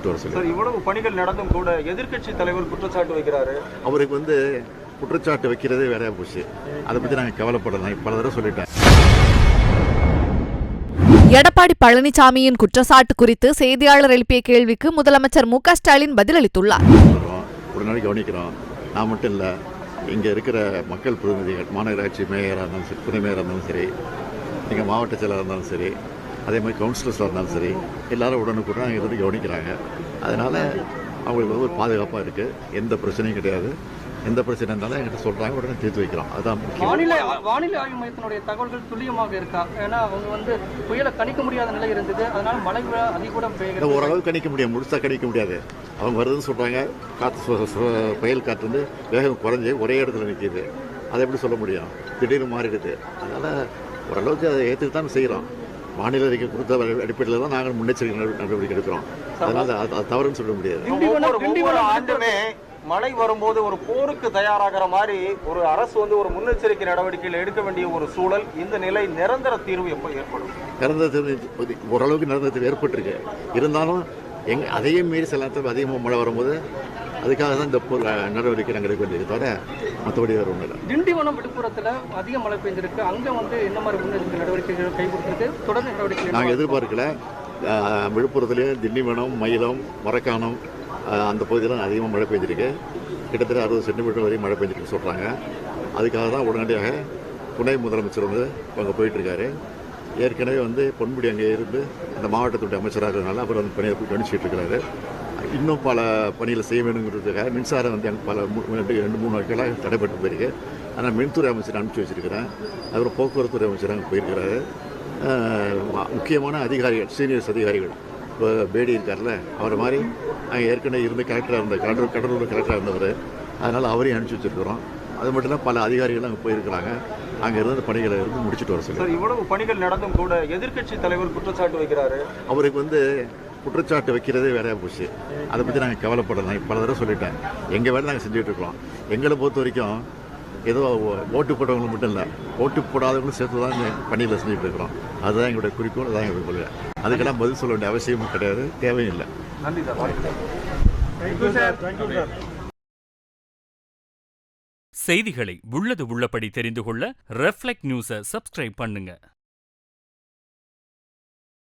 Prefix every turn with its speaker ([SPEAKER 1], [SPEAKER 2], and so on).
[SPEAKER 1] முடிச்சுட்டு வர சொல்லி
[SPEAKER 2] சார் இவ்வளவு பணிகள் நடந்தும் கூட எதிர்க்கட்சி தலைவர் குற்றச்சாட்டு வைக்கிறாரு.
[SPEAKER 1] அவருக்கு வந்து குற்றச்சாட்டு வைக்கிறதே வேறையா போச்சு. அதை பற்றி நாங்கள் கவலைப்படலாம் பல தடவை சொல்லிட்டேன்.
[SPEAKER 3] எடப்பாடி பழனிசாமியின் குற்றச்சாட்டு குறித்து செய்தியாளர் எழுப்பிய கேள்விக்கு முதலமைச்சர் மு க ஸ்டாலின் பதிலளித்துள்ளார்.
[SPEAKER 1] வரோம் உடனடி கவனிக்கிறோம். நான் மட்டும் இல்லை இங்கே இருக்கிற மக்கள் பிரதிநிதிகள் மாநகராட்சி மேயராக இருந்தாலும் சரி துணை மேயராக இருந்தாலும் சரி எங்கள் மாவட்ட செயலராக இருந்தாலும் சரி அதே மாதிரி கவுன்சிலர்ஸாக இருந்தாலும் சரி எல்லாரும் உடனுக்குடன் இருந்து கவனிக்கிறாங்க. அதனால் அவங்களுக்கு வந்து ஒரு பாதுகாப்பாக இருக்குது எந்த பிரச்சனையும் கிடையாது. எந்த பிரச்சனை இருந்தாலும் என்கிட்ட சொல்கிறாங்க உடனே தீர்த்து வைக்கிறோம் அதுதான் முக்கியம்.
[SPEAKER 4] வானிலை வானிலை ஆய்வு மையத்தினுடைய தகவல்கள் துல்லியமாக இருக்கா? ஏன்னா அவங்க வந்து புயலை கணிக்க முடியாத நிலை இருந்தது. அதனால மழை
[SPEAKER 1] இதை
[SPEAKER 4] பெய்கிறது
[SPEAKER 1] ஓரளவு கணிக்க முடியும் முழுசாக கணிக்க முடியாது. அவங்க வருதுன்னு சொல்கிறாங்க காற்று புயல் காற்று வந்து வேகம் குறைஞ்சி ஒரே இடத்துல நிற்கிது அதை எப்படி சொல்ல முடியும்? திடீர்னு மாறிடுது. அதனால் ஓரளவுக்கு அதை ஏற்றுக்கு தான் செய்கிறோம் வானிலை அறிக்கை கொடுத்த அடிப்படையில் தான் நாங்கள் முன்னெச்சரிக்கை நடவடிக்கை நடவடிக்கை எடுக்கிறோம். அதனால் அது தவறுன்னு சொல்ல முடியாது.
[SPEAKER 2] ஆண்டுமே மழை வரும்போது ஒரு போருக்கு தயாராகிற மாதிரி ஒரு அரசு வந்து ஒரு முன்னெச்சரிக்கை நடவடிக்கைகள் எடுக்க வேண்டிய ஒரு சூழல் இந்த நிலை நிரந்தர தீர்வு எப்போ ஏற்படும்?
[SPEAKER 1] நிரந்தரத்தில் ஓரளவுக்கு நிரந்தரத்தில் ஏற்பட்டிருக்கு. இருந்தாலும் எங்க அதையும் மீறி சில நேரத்தில் அதிகமாக மழை வரும்போது அதுக்காக தான் இந்த நடவடிக்கை நாங்கள் எடுக்க வேண்டியது தவிர மற்றபடி வேறு ஒன்றும் இல்லை.
[SPEAKER 4] திண்டிவனம் விழுப்புரத்துல அதிக மழை பெய்ஞ்சிருக்கு அங்க வந்து என்ன மாதிரி முன்னெச்சரிக்கை நடவடிக்கைகள் கை கொடுத்திருக்கு தொடர் நடவடிக்கைகள்
[SPEAKER 1] நாங்கள்? எதிர்பார்க்கல. விழுப்புரத்துலேயும் திண்டிவனம் மயிலம் மரக்காணம் அந்த பகுதியெல்லாம் அதிகமாக மழை பெஞ்சிருக்கு. கிட்டத்தட்ட அறுபது சென்டிமீட்டர் வரையும் மழை பெஞ்சிருக்கு சொல்கிறாங்க அதுக்காக தான் உடனடியாக துணை முதலமைச்சர் வந்து அங்கே போயிட்டுருக்காரு ஏற்கனவே வந்து பொன்முடி அங்கே இருந்து அந்த மாவட்டத்துடைய அமைச்சராக இருக்கிறதுனால அவர் வந்து பணியை கவனிச்சிட்டு இருக்கிறாரு இன்னும் பல பணிகளை செய்ய வேணுங்கிறதுக்காக மின்சாரம் வந்து எனக்கு பல ரெண்டு மூணு நாட்களாக தடைப்பட்டு போயிருக்கு. ஆனால் மின்துறை அமைச்சர் அனுப்பிச்சி வச்சிருக்கிறேன். அப்புறம் போக்குவரத்துறை அமைச்சர் அங்கே போயிருக்கிறாரு. முக்கியமான அதிகாரிகள் சீனியர்ஸ் அதிகாரிகள் இப்போ பேடி இருக்கார்ல அவரை மாதிரி அங்கே ஏற்கனவே இருந்து கலெக்டராக இருந்த கடலூர் கடலூர் கலெக்டராக இருந்தவர். அதனால் அவரையும் அனுப்பிச்சி வச்சிருக்கிறோம். அது மட்டும் இல்லை பல அதிகாரிகள் அங்கே போயிருக்கிறாங்க. அங்கே இருந்து பணிகளை இருந்து முடிச்சுட்டு வர சொல்லி.
[SPEAKER 2] இவ்வளவு பணிகள் நடந்தும் கூட எதிர்க்கட்சி தலைவர் குற்றச்சாட்டு வைக்கிறாரு.
[SPEAKER 1] அவருக்கு வந்து குற்றச்சாட்டு வைக்கிறதே வேறையா போச்சு. அதை பற்றி நாங்கள் கவலைப்படலாம் பல தடவை சொல்லிட்டேன். எங்கள் வேலை நாங்கள் செஞ்சுட்டு இருக்கோம். எங்களை பொறுத்த வரைக்கும் ஏதோ ஓ- ஓட்டு போட்டவங்களுக்கு மட்டும் இல்லை ஓட்டு போடாதவங்களும் சேர்த்து தான் பணியில் செஞ்சுட்டு இருக்கிறோம். அதுதான் எங்களுடைய குறிக்கோள் அதுதான் எங்களுடைய கொள்கை. அதுக்கெல்லாம் பதில் சொல்ல வேண்டிய அவசியமும் கிடையாது தேவையும் இல்லை.
[SPEAKER 2] நன்றி சார்.
[SPEAKER 5] செய்திகளை உள்ளது உள்ளபடி தெரிந்து கொள்ள ரெஃப்ளெக்ட் நியூஸை சப்ஸ்கிரைப் பண்ணுங்க.